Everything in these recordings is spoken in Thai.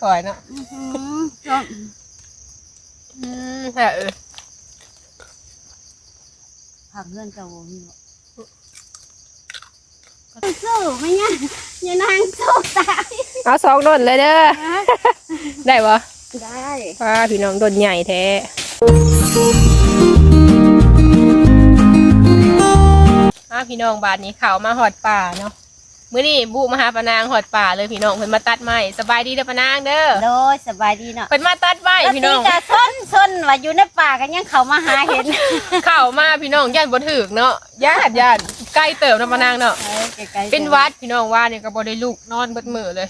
คอยเนาะอื้อหือส้มอืมแต่เออผักเพื่อนเจ้าโวมีบ่ก็สู้ไม่เนี่ยอย่านางสู้ตายเอาสองโดนเลยเด้อ ได้ปะได้ป้าพี่น้องโดนใหญ่แท้อ้าพี่น้องบาทนี้เขามาหอดป่าเนาะ มื้อนี้บุมาหาปะนางหอดป่าเลยพี่น้องเพิ่นมาตัดไม้สบายดีเด้อปะนางเด้อโดยสบายดีเนาะเพิ่นมาตัดไม้แล้วพี่ตีน้องกะส้นส้นว่าอยู่ในป่ากันยังเขามาหาเห็น เข้ามาพี่น้องย่านบ่ถึกเนาะย่านย่านใกล้เติมนะปะนางเนาะเออไกลๆเป็นหวัดพี่น้องว่าเนี่ยก็บ่ได้ลูกนอนเบิดมือเลย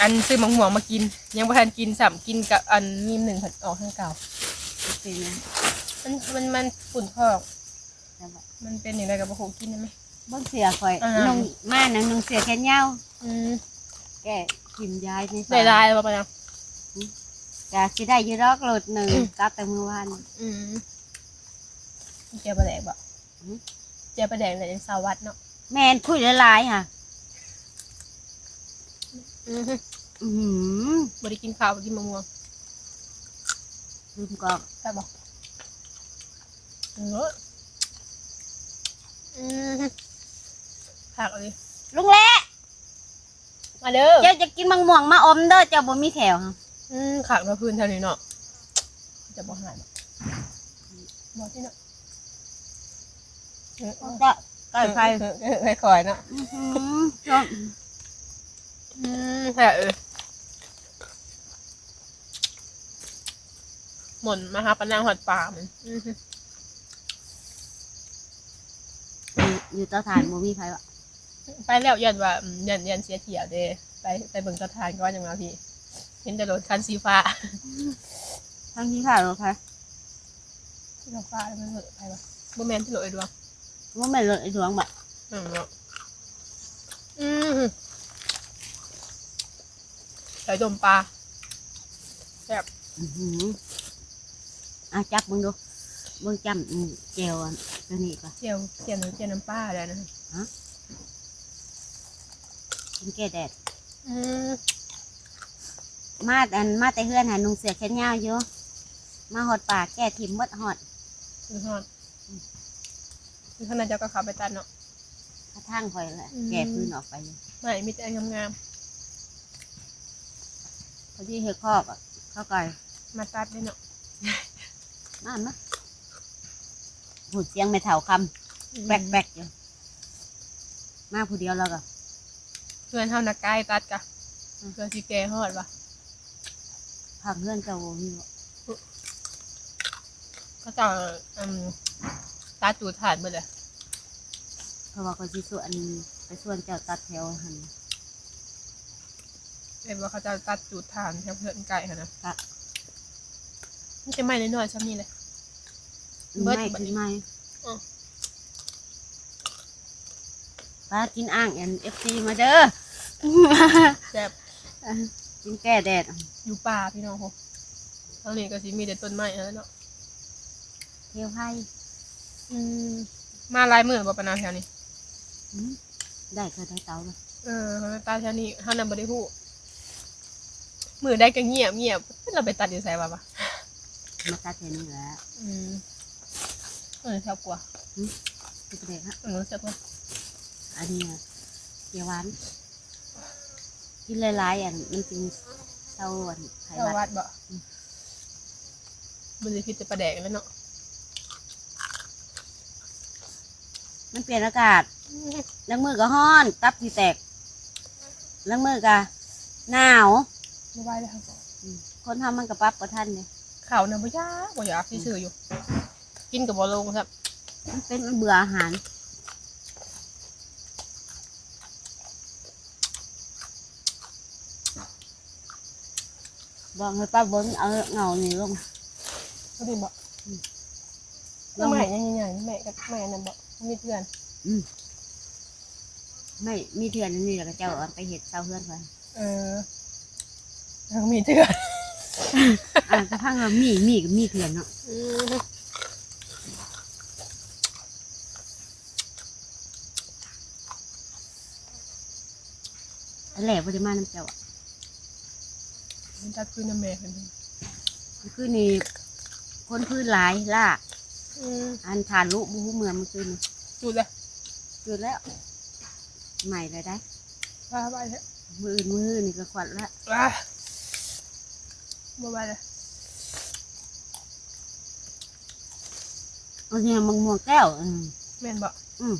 อันซื้อมังม่วงมากิน ยังบ่ทันกินสัมกินกับอันมีมหนึ่งผัดออกทางเก่าเป็นไงมันมันมันฝุ่นพอกแต่ว่ามันเป็นอย่างไรกับบ่ฮู้กินได้ไหมเบิ่งเสือข่อยอ่า นุ่งมาหนังนุ่งเสือแขนยาวอืมแกกินยายในได้ลายแล้วบ่ปะนะกะสิได้อยืดอกโหลดหนึ่งกลับแต่เมื่อวาน อืมเจียวปลาแดกบ่อืม เจียวปลาแดกในสาวัดเนาะแม่นคุยหลายๆค่ะ อืมอือหือบ่ได้กินข้าวบ่กินมะม่วงลืมกอกใช่บ่เอออืม ผักเลยลุงแหละมาเด้อเจ้าจะกินมังม่วงมาอมเด้อเจ้าบ่มีแถวค่ะอืมขักมาพื้นเท่านี้เนาะจะบ่หายบ่ที่เนาะเออก็ไก่ไฟเออเออเออคอยเนาะอื้อหือส้มอืมแต่เออหม่นมาหาปะนางหอดป่ามันอือฮึอยู่อยู่เตาถ่านบ่มีไฟวะ ไปแล้วยันว่าอืมยันยันเสียเที่ยวเด้ไปไปเบิ่งตะทานก็ว่าอย่างมาพี่ เห็นแต่รถคันสีฟ้าทั้งที่ข้าวหรอคะที่เราฟ้าแล้วมันเหลือไปวะบ่แม่นที่เหลือไอ้ดวงว่าแม่นรถไอ้ดวงบ่อืมเนาะอืมใส่ดมปลาแซ่บอื้อหืออะจับมึงดูเบิ่งจำอืมแจวอันตัวนี้ก่อนเจียวเจียวหนูเจียวน้ำปลาแล้วนะ กินแก้แดด อืมมาอันมาแต่เฮือนหานุ่งเสื้อแขนยาวอยู่มาหอดปากแก้ทิมหมดหอดคือฮอดคือขนาดเจ้าก็ขับไปตัดเนาะ กระทั่งข่อยแหละอืม แก้พื้นออกไปเลยไม่มีแต่อันงามพอดีเฮคอกอะเข้าไก่ๆมาตัดด้วยเนาะมามาหูเสียงไม่เท่าคำแบกแบกอยู่มาผู้เดียวแล้วก็เพื่อนเท่านักกายตัดกะเพื่อนสิแกฮอดปะผักเพื่อนเจ้าโวมีบ่เขาเจะอืมตัดจูดถ่านหมดเลยเพราะว่าเขาสิส่วนไปส่วนเจ้าตัดแถวหันเห็นว่าเขาเจะตัดจูดถ่านแถวเพื่อนไก่ค่ะนะครับมันจะไม่น้อยๆซ้ำนี่เลย เบิด ไม่บัดกินี้นไม่อ๋อป้ากินอ่างเอ็นเอฟซีมาเด้อ แซ่บกินแก้แดดอยู่ป่าพี่น้องผมตอนนี้ก็สิมีแต่ต้นไม้แล้วเนาะเที่ยวให้อืมมาหลายมือบ่ปะนาวแถวนี้อืมได้ก็ได้เตาเลยเออตาแถวนี้เฮานำบ่ได้ฮู้มือได้ก็เงียบเงียบเราไปตัดอยู่ไสวะปะมาตัดแถวนี้แหละอืมเออแถวกว่าคือประเด็นฮะเออแซ่บกว่าอันนี้อะเกียวหวาน กินหลายๆอันมันจึงเศร้าอันไขแถววัวัดดบ่มันสิพิษจะประแดกแล้วเนาะมันเปลี่ยนอากาศล้างมือก็ห้อนตับที่แตกล้างมือก็หนาวบ่ไหวแล้วครับคนทำมันกับปั๊บก็ทันเลยข้าวน่ะบ่ยากบ่อยากสิซื้ออยู่ กินก็บ่ลงครับมันเป็นมันเบื่ออาหาร บอกให้ป้าเบิ้งเอาเงานี่ลงเขาดีบ่อืมแล้วแม่ยังใหญ่ๆแม่กับแม่นั่นบ่มีเพื่อนไม่มีเถื่อนอันนี่แหละก็เจ้าเอาไปเห็ดเศร้าเพื่อนก่อนเออยังมีเพื่อน อ่ากระทั่งว่ามีมีกับมีเถื่อนเนาะอืมอันแหละปริมาณน้ำเจ้าอะ มันตัดพื้นน้ำแม่เพิ่นคือนี่คนพื้นหลายล่ะ อืมอันทานลูกบูเมืองมันคือนี่จุดเลยจุดแล้ว ใหม่เลยได้ ว่าไปเถอะมืออื่นมืออื่นนี่ก็ขวัญละว้าบ่ไปเลยเอาเนี่ยมังม่วงแก้วอืมแม่นบ่อืม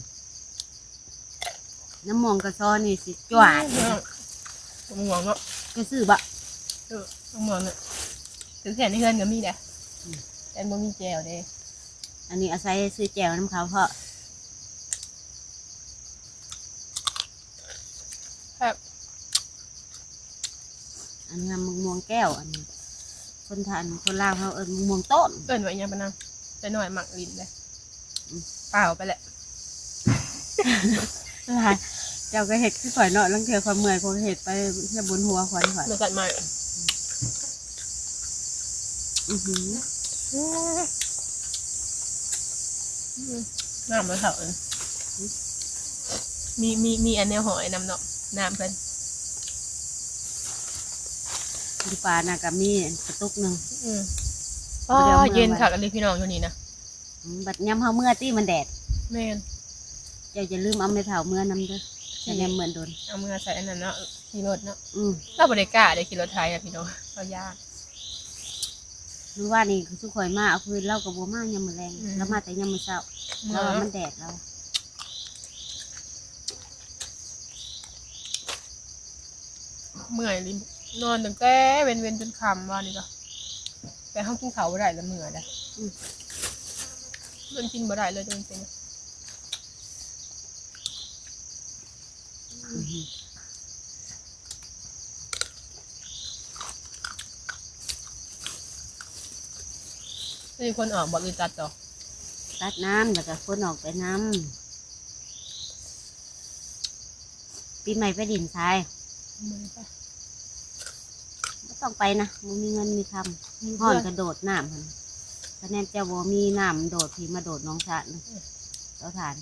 น้ำมองกระซอนี่สิจวดผมห่วงเนาะก็ซื้อบะ เออผมห่วงเนี่ยถือแขนในเฮือนก็มีแหละแต่บ่มีแจวเด้อันนี้อาศัยซื้อแจวน้ำเขาเพราะครับอันนี้มังม่วงแก้วอันนี้คนทานคนลาวเขาเอิญมังม่วงต้นเอิ้นไว้อิหยังปะนางแต่หน่อยหมักลิ้นเลยอืมเปล่าไปแหละหลายเจ้าก็เห็ดคือข่อยเนาะลังเทียความเมื่อยของเห็ดไปเทียบนหัวข่อยข่อยหนูตัดใหม่ อือหือน้ำมันเถาเอิ้นมีมีมีอันแนวหอยน้ำเนาะน้ำเพิ่นดูปลาน่ะก็มีกระตุกหนึ่งอืมบ่ได้เอามือเย็นไว้ค่ะกันเลยพี่น้องอยู่นี่นะอืมบัดย้ำเฮาเมื่อตี้มันแดดแม่นเจ้าจะลืมเอาไปเผาเมื่อนำเด้อจะแนมเหมือนโดนเอามือใส่อันนั้นเนาะขี่รถเนาะอืมเราบริกล้าได้ขี่รถไทยอะพี่น้องเรายาก รู้ว่านี่คือสุข่อยมาเอาคืนเล่ากับบัวมากยามมือแรงอืม แล้วมาแต่ยามมือเช้าเมื่แล้วอว่ามันแดดเราเมื่อยลินอนตั้งแต่เว้นเว้นจนค่ำว่านี่ก็แต่ห้องกินเขาวบ่ได้แล้วเมื่อยนะมันกินบ่ได้เลยจริงอือหือ มีคนออกบอกอื่นตัดต่อตัดน้ำแล้วก็คนออกไปน้ำปีใหม่ไปดินทรายไม่ต้องไปนะมันมีเงินมีคำห่อนกระโดดน้ำมันคะแนนเจ้าบัมีน้ำโดดพี่มาโดดน้องสะนะเจ้าทาน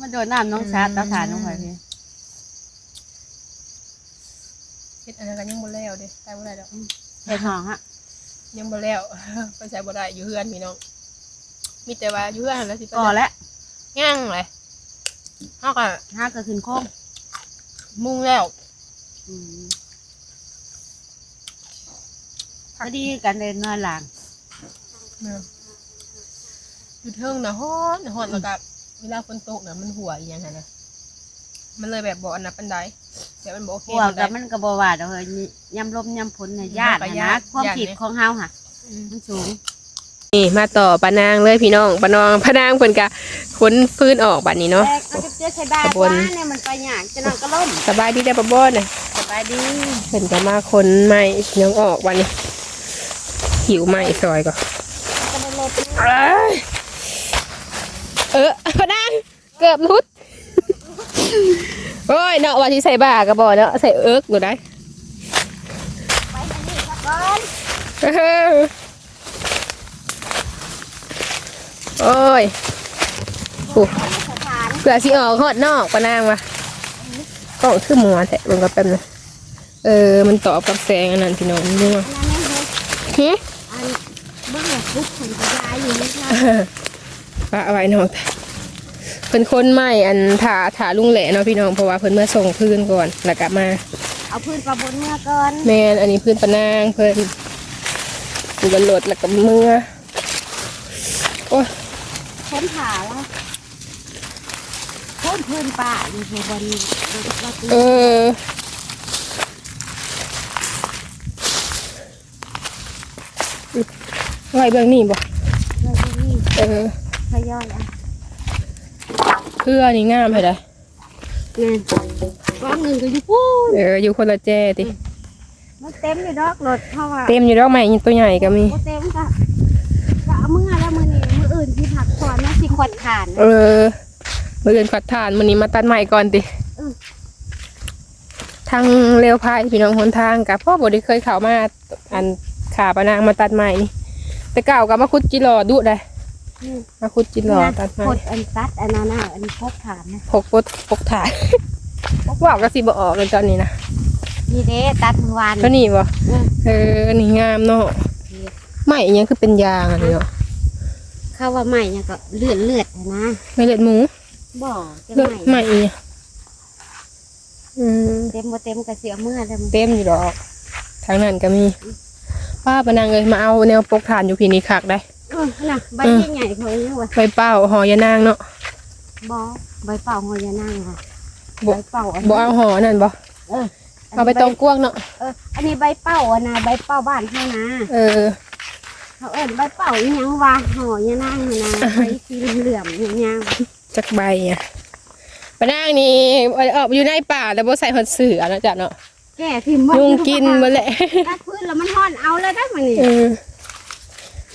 มาโดดน้ำน้องสะเจ้าทานน้องไปพี่ เฮ็ด อันนั้นก็ยังบ่แล้วเด้ใส่บ่ได้ดอกเห็ดหองฮะยังบ่แล้ว ไปใส่บ่ได้อยู่เฮือนพี่น้องมีแต่ว่าอยู่เฮือนแล้วสิไปก่อแล้วย่างเลยเฮาก็ห้าก็ขึ้นโค้งมุ่งแล้วอืมพอดีกันเลยนอนหลังอยู่เทิงนะฮ้อนฮ้อนแล้วก็เวลาฝนตกน่ะมันหัวอีหยังหั่นน่ะมันเลยแบบบ่อันนับปานใด แบบมันบ่โอเคพวกปานใด กับมันก็บว่าดอกเฮ้ยยำลมยำผลเนี่ยญาติก็นะญานะติความญาติผิดเนี่ยของเฮาค่ะมันสูง นี่มาต่อปานางเลยพี่น้องปานองพะนางเพิ่นก็ขนฟื้นออกบัดนี้เนาะ แต่ก็จะเจอใช้บ้านขบวน ว่าเนี่ยมันไปหยางจะนอนก็ล่มสบายดีได้อปะบ่น่ะ สบายดีเพิ่นก็มาขนไม้ยังออกบัดนี้ หิวไม้ซอยก่อนจะไปลดเอ้ยเออพะนางเกือบรุด โอ้ยเนาะว่าที่ใส่บ้าก็บ่เนาะใส่เอิกอยู่ได้ไปทางนี้ครับก่อนเออโอ้ยโอ้สถานเผื่อสิออกฮอดนอกปะนางวะกล้องคือหมัวแทะลงกับแป๊บนึงเออ มันตอบกับแสงอันนั้นพี่น้องนี่ว่าอันนั้นเนี่ยหึอันเบื้องหลังทุกคนจะย้ายอยู่นี่ค่ะปะเอาไว้น้อง เพิ่นคนใหม่อันถาถาลุงแหล่เนาะพี่น้องเพราะว่าเพิ่นเมื่อส่งพื้นก่อนแล้วกลับมา เอาพื้นปลาบนเมื่อก่อนแม่นอันนี้พื้นปะนางเพิ่นอยู่บนรถแล้วก็เมื่อโอ้ยค้นผ่าแล้วค้นพื้นป่าอยู่ที่บนเราตีเออไว้เบื้องนี้บ่เราที่นี่เออทยอยอะ เพื่อนี่งามเหรอเงินก้อนเงินก็อยู่พูนเอออยู่คนละแจ้ติมันเต็มอยู่ดอกรถเพราะว่าเต็มอยู่ดอกไม้ตัวใหญ่ก็มีโอ้เต็มก็ก็เอามื่อแล้วมือนี้มืออื่นที่ผักก่อนนะสิขวดขานเออมื่อเดือนขัดทานมื้อนี้มาตัดใหม่ก่อนติอืมทางเร็วพายพี่น้องหนทางกับพ่อบ่ได้เคยเข้ามาอันขาปะนางมาตัดใหม่นี่แต่เก่าก็มาขุดจิรอดุได้นี่ มาขุดจิรอตัดใหม่ขดอันตัดอันนั้นน่ะอันพกฐานนะพกปดพกถ่ายว่าวก็สิบ่ออกเลยตอนนี้นะนี่เด้ตัดเมื่อวานก็นี่บ่อืมเออนี่งามเนาะไหมอิหยังคือเป็นยางอันนี้เนาะเข้าว่าใหม่เนี่ยก็เลือดเลือดๆนะไม่เลือดหมูบ่จะเลือดใหม่ไหมอีหยังอืมเต็มบ่เต็มก็เสียเมื่อแล้วมันเต็มอยู่ดอกทางนั้นก็มีป้าปะนางเลยมาเอาแนวปกฐานอยู่พีนี้คักได้ เออน่ะใบอืมใหญ่ๆเขาเนี่ยว่ะใบเป้าหอยานางเนาะบ่ใบเป่าหัวยานั่งค่ะบ่ใบเป่าอันบ่เอาหอนั่นบ่เออเอาไปตองกวางเนาะเอออันนี้ใบเป่าอะนะใบเป่าบ้านเฮานะเออ เขาเอิ้นใบเป่าอีหยังวะห่อยานั่งอะนะใบสีเหลืองๆยาวจักใบอะปะนางนี่เอาเอาอยู่ในป่าแต่บ่ใส่หอดเสือนะจ๊ะเนาะๆแก่พิมพ์หมดยุงกินหมาแหละ ตัดพื้นแล้วมันห่อนเอาเลยได้มันนี่เออ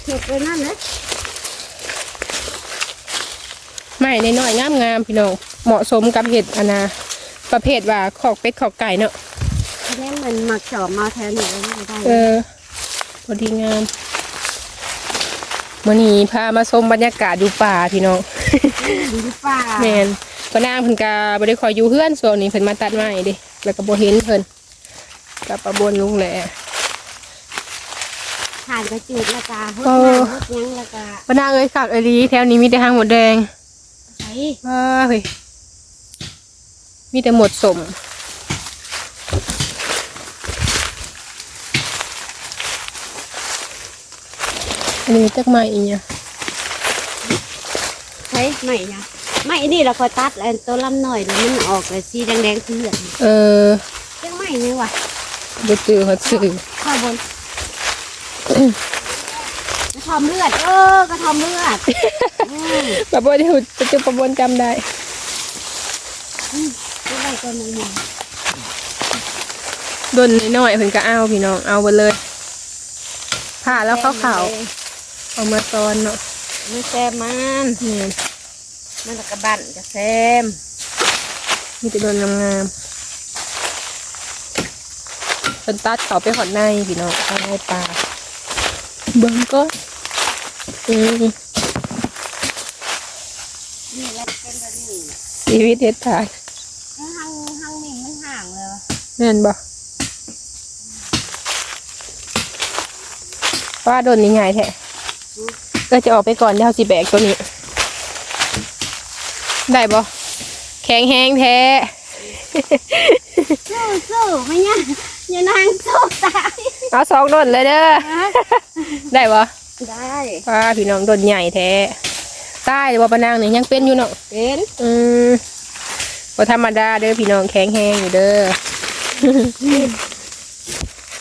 เก็บไปนั่นเลยไม่น้อยๆงามๆพี่น้องเหมาะสมกับเห็ดอันนาประเภทว่าขอกเป็ดขอกไก่เนาะอันนี้มันหมักจอบมาแทนหนูไม่ได้เออพอดีงามวันนี้พามาชมบรรยากาศอยู่ป่าพี่น้องดีป่าแมนปะนางเพิ่นกาบ่ได้คอยอยู่เฮือนส่วนนี้เพิ่นมาตัดไม้เดิแล้วก็บ่เห็นเพิ่นกับประบนลุงแหละ ทานกระจืดแล้วก็หุดเออน้ำหุดหยังแล้วก็ปะนางเอ้ยคักเอ้ยลีแถวนี้มีแต่หางหมดแดงใส่ว้าเฮ้ยมีแต่หมดสมอันนี้จักไม้อีเนี่ยใส่ไม่นะไม่นี่เราก็ตัดแล้วตัวลำหน่อยแล้วมันออกเลยสีแดงๆสีเหลืองเออยังไม่นี่ว่ะบ่จือฮอดซื้อข้าวบน กระทอมเลือด เออกระทอมเลือดอืมแบบว่าที่จะจะประบนจำได้ตัวใดตัวหนึงเนี่ยโดนน้อยๆเพิ่นก็เอาพี่น้องเอาไปเลยผ่าแล้วเข้าเข่าเอามาตอนเนาะมันแซมมันนี่มันแล้วกระบันจะแซมมีแต่โดนงามๆเป็นตัดเขาไปหอดในพี่น้องเอาในปลา เบิ้งก็อืมนี่แหละเป็นแบบนี้ชีวิตเฮ็ดทายห้างห้างนี่มันห่างเลยวะแม่นบ่ว่าโดนนี่ไงายแท้ก็จะออกไปก่อนเดี๋ยวสิแบกตัวนี้ ได้บ่แข็งแห้งแท้สู้สู้ไม่ยัง อย่านางสู้ตายเอาสองโดนเลยเด้อ ได้บ่ได้ว่าพี่น้องโดนใหญ่แท้ใต้บ่ปะนางนี่ยังเป็นอยู่เนาะ เป็นอืมบ่ธรรมดาเด้อพี่น้องแข็งแห้งอยู่เด้อ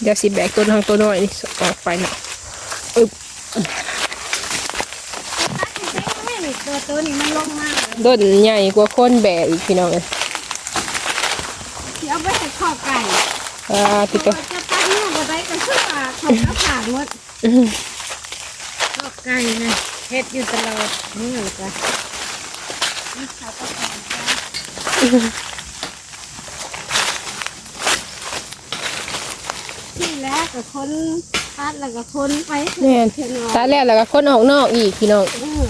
เดี๋ยวสิแบกตัวทางตัวน้อยนี่ออกไปเนาะตัวตัวนี้มันลงมากเลยโดนใหญ่กว่าคนแบกอีกพี่น้องเอ้ยเดี๋ยวไปให้ข้อไก่ อ่าพี่ตัวจะตั้งเนี่ยบ่ได้ก็คือว่าเขาก็ผ่านหมดอื้อข้อไก่นะเฮ็ดอยู่ตลอดนี่เหมือนกันนี่เขาก็ผ่านไปที่แรกกับคนพัดแล้วก็คนไปแม่นเถอะเนาะตาแล้วแล้วก็คนออกนอกอีกพี่น้องอือ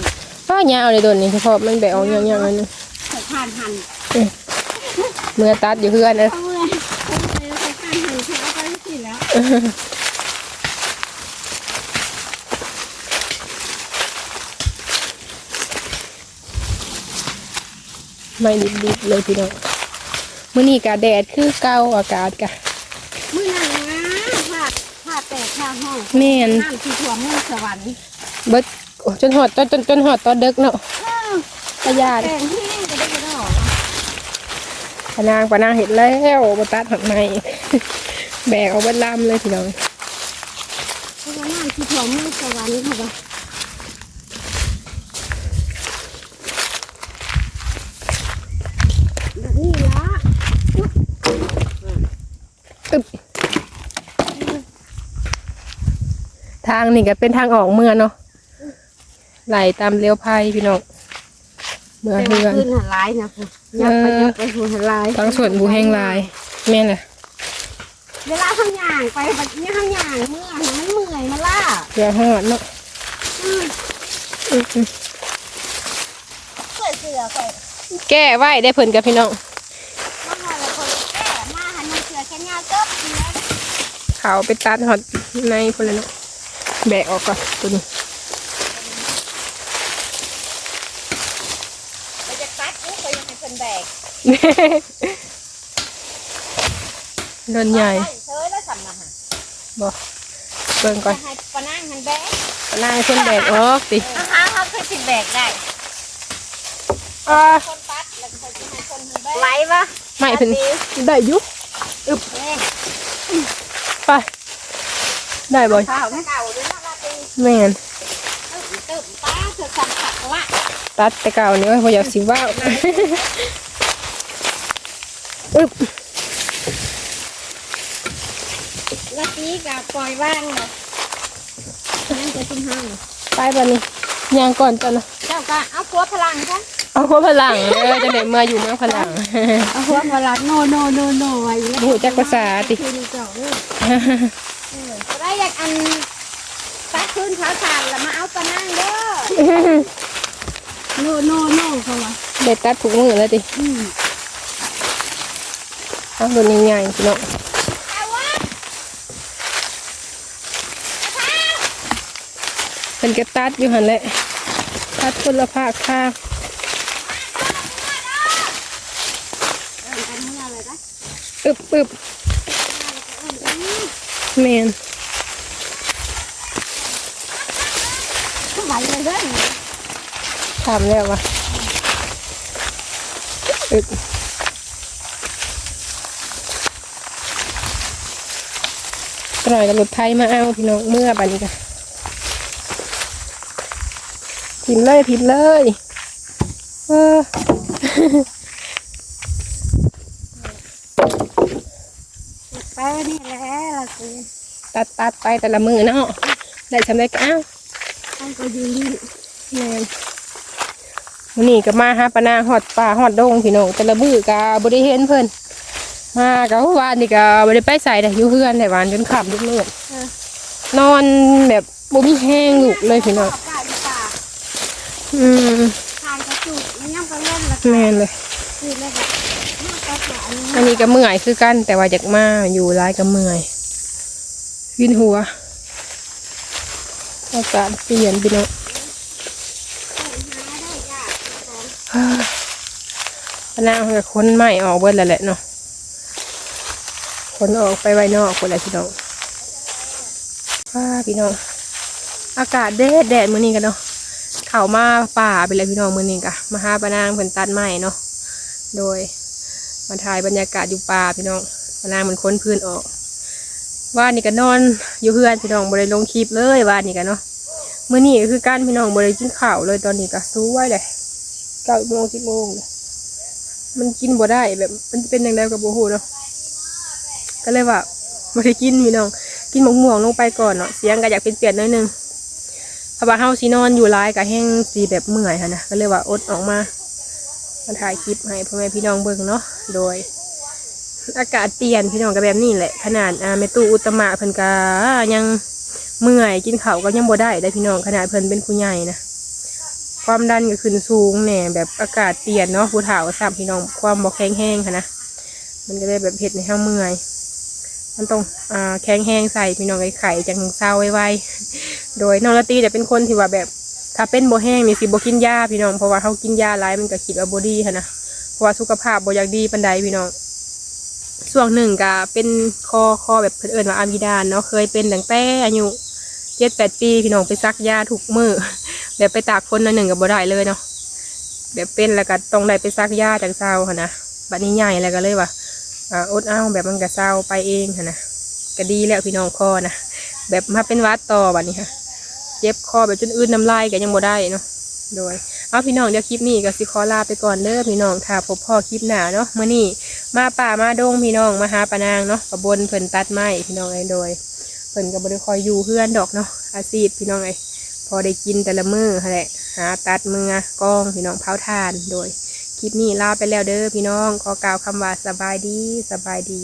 ก็ยาวเลยโดนนี่เฉพาะมันแบกออกยาวๆนั่นนึงเขาผ่านหันเมื่อตัดอยู่เพื่อนนะ ไม่ดิบๆเลยพี่น้องมื้อนี้กะแดดคือเก่าอากาศกะมือนั่นนะผ่าผ่าแตกผ่าห้องแม่นน้ำที่ท่วมเมืองสวรรค์เบิดโอ้จนหอดจนจนจนหอดตอนเด็กเนาะอ้าวตะยานแตงที่ก็ได้ก็ได้หรอปะนางปะนางเห็นแล้วมาตัดหักใน แบกเอาเบิดลำเลยพี่น้องเพราะว่าน้ำที่ท่วมเมืองสวรรค์ค่ะว่าแบบนี้ละอึ๊บทางนี่ก็เป็นทางออกเมืองเนาะไหลตามเลี้ยวไพ่พี่น้องเมืองแต่เฮืว่าอนขึ้นหันลายนะคุณยับไปยับไปหัวหันลายทางส่วนบูแห้งลายแม่นเลย เวลาข้างย่างไปแบบนี้ข้างย่างเมื่อน่ะมันเมื่อยมาล่าเรือหอดเนาะอืมอืมอืมเกิดเสือเกิดแก้ไว้ได้เพิ่นกับพี่น้องมาหอเติบเสียเขาไปตัดหอดในพนละเนาะแบกออกก่อนตัวนี้ไปจะตัดกูไปยังให้เพิ่นแบก โดนใหญ่ได้เฉยแล้วสำนักฮะบอกเบิ่งก่อนจะให้ปะนั่งหันแบกนายคนแบกออกสิอาหารเขาคือสิแบกได้อ่าคนตัดแล้วก็จะให้คนหันแบกไหวปะไม่เป็นได้อยุบนี่ไปได้บ่อยข้าวเก่าด้วยนะลาตีแม่นเติบป้าเธอสั่งผักละตัดแต่เก่านี่ว่าพออยากสิว่าวอึบ ลาตีกับปล่อยว่างเนาะนั่นจะทิ้งห้างไปบันนี้ยางก่อนจ้ะนะเจ้าก็เอาพัวพลังจ้ะเอาหัวพลังเออจะเด็กมาอยู่เมืองพลังเอาพัวพลังโนโนโนโนไว้หูจักภาษาติคือเจ้าเลยก็ได้อยากอันตักขึ้นเขาทานแล้วมาเอาปลานั่งเด้อโนโนโนเขาว่าเด็ดตัดถุงมือแล้วดิอืมเอาโดนใหญ่ๆพี่น้องเอาว เป็นกระตัดอยู่หันแหละตัดคนละภาคข้างเอออันนี้อะอึบอึบแมนไหวเลยเด้อทำแล้ววะอึบตรอยกับรถไทยมาเอาพี่น้องเมื่อบัดนี้กัน พิมพ์เลยพิมพ์เลยเออแป้นี่แหละละกูตัดตัดไปแต่ละมือเนาะได้ทำได้ก็เอ้าต้องก็ยืนลิ้นแม่นวันนี้ก็มาหาปะนางหอดป่าหอดดงพี่น้องแต่ละมือกะบริเห็นเพิ่นมากับวานนี่ก็บริไปใส่แต่อยู่เพื่อนแต่วานจนขับลุกเลือดนอนแบบบ่มีแห้งลูกเลยพี่น้องข้าวกา อยู่ป่าอืมทานกระจุกมันย่ำกระเล่นละแม่นเลย คือเลยแบบน่ากระป๋าอันนี้ก็เมื่อยคือกัน แต่ว่าอยากมาอยู่ร้ายก็เมื่อยวินหัวอากาศเปลี่ยนพี่น้องปะนางเพิ่นก็ค้นไม้ออกเบิดแล้วแหละเนาะค้นออกไปไว้นอกคนละพี่น้องว้าพี่น้อง อากาศแดดแดดมื้อนี้กันเนาะ เขามาป่าไปเลยพี่น้องมือนี้กะมาหาปะนางเพิ่นตัดไม้เนาะโดยมาถ่ายบรรยากาศอยู่ป่าพี่น้องปะนางมันค้นพื้นออก ว่านี่ก็นอนอยู่เพื่อนพี่น้องบ่ได้ลงคลิปเลยว่านี่กันเนาะมือนี้ก็คือการพี่น้องบ่ได้กินข้าวเลยตอนนี้ก็สู้ไว้เลยเก้าโมงสิบโมงเลยมันกินบ่ได้แบบ มันเป็นอย่างไรกับโบฮูเนาะก็เลยว่าไม่ได้กินพี่น้องกินหมกม่วงลงไปก่อนเนาะเสียงก็อยากเป็นเปลี่ยนๆหน่อยนึง เพราะว่าเฮาสีนอนอยู่ร้ายกับแห้งสีแบบเมื่อยค่ะนะก็เลยว่าอดออกมามาถ่ายคลิปให้พ่อแม่พี่น้องเบิ่งเนาะโดย อากาศเปลี่ยนพี่น้องก็แบบนี้แหละ ขนาดอาแม่ตู้อุตมะเพิ่นก็ยังเมื่อยกินข้าวก็ยังบ่ได้ได้พี่น้องขนาดเพิ่นเป็นผู้ใหญ่นะความดันก็ขึ้นสูงแหน่แบบอากาศเปลี่ยนเนาะผู้เฒ่าสามพี่น้องความบอกแข็งแห้งค่ะนะมันก็เลยแบบเห็ดในห้างเมื่อย มันต้องอแข็งแห้งใส่พี่น้องไอ้ไข่จังเศร้าไวๆโดยน้องละตีจะเป็นคนที่ว่าแบบถ้าเป็นโบแห้งนี่สิโบกินยาพี่น้องเพราะว่าเขากินยาหลายมันก็คิดว่าโบดีค่ะนะเพราะว่าสุขภาพโบอยากดีปันใดพี่น้องช่วงหนึ่งก็เป็นคอคอแบบเพิ่อิญว่าอามิดานเนาะเคยเป็นตั้งแต่อายุเจ็ดแปดปีพี่น้องไปซักยาทุกมือแบบไปตากฝนหนหนึ่งกับบ่ได้เลยเนาะแบบเป็นแล้วก็ต้องได้ไปซักยาจากเศร้าค่ะนะบัดนี้ใหญ่แล้วก็เลยว่า ออดเอาแบบมันก็เศร้าไปเองนะก็ดีแล้วพี่น้องคอนะแบบมาเป็นวัดต่อบัดนี้ค่ะเจ็บคอแบบจนอื่นน้ำลายก็ยังบ่ได้เนาะโดยเอาพี่น้องเดี๋ยวคลิปนี้ก็สิขอลาไปก่อนเด้อพี่น้องถ้าพบพ่อคลิปหน้าเนาะมื้อนี้มาป่ามาดงพี่น้องมาหาปานางเนาะกระบนเพิ่นตัดไม้พี่น้องไอ้โดยเพิ่นก็บ่ได้คอยอยู่เพื่อนดอกเนาะอาชีพพี่น้องไอ้พอได้กินแต่ละมือแหละหาตัดมือกองพี่น้องเผาทานโดย ลิปนี้ลาไปแล้วเด้อพี่น้อง ขอกล่าวคำว่าสบายดีสบายดี